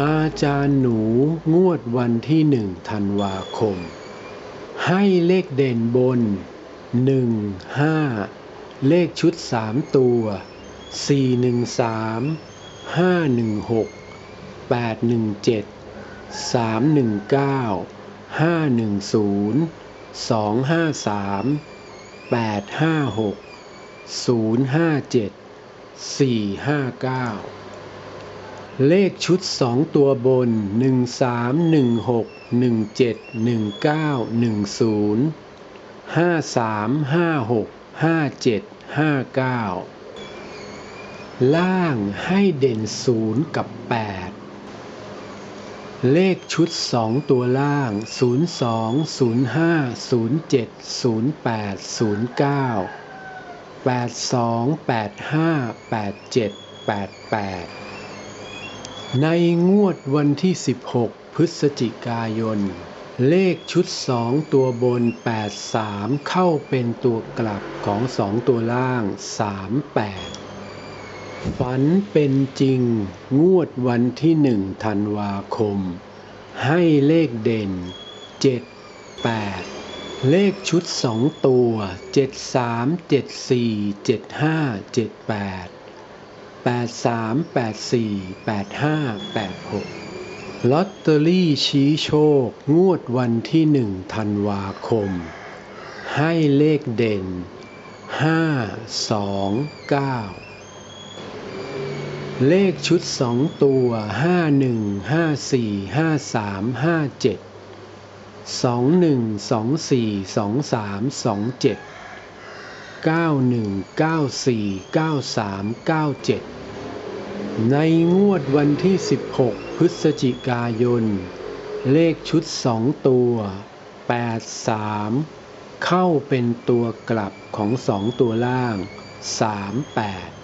อาจารย์หนูงวดวันที่หนึ่งธันวาคม ให้เลขเด่นบนหนึ่งห้าเลขชุดสามตัวสี่หนึ่งสามห้าหนึ่งหกแปดหนึ่งเจ็ดสามหนึ่ง เลขชุดสองตัวบน 1316 17 19 10 53 56 57 59 ล่างให้เด่น 0 กับ 8 เลขชุด 2 ตัวล่าง 02 05 07 08 09 82 85 87 88 ในงวดวันที่ 16 พฤศจิกายน เลขชุดสองตัวบน 83 เข้าเป็นตัวกลับของสองตัวล่าง 38 ฝันเป็นจริง งวดวันที่หนึ่งธันวาคม ให้เลขเด่น 7 8 เลขชุดสองตัว 73 74 75 78 83 84 85 86 ลอตเตอรี่ชี้โชค งวดวันที่หนึ่งธันวาคม ให้เลขเด่น 5 2 9เลขชุดสองตัว 51 54 53 57 21 24 23 27 91 94 93 97 ในงวดวันที่ 16 พฤศจิกายน เลขชุดสองตัว 83 เข้าเป็นตัวกลับของสองตัวล่าง 38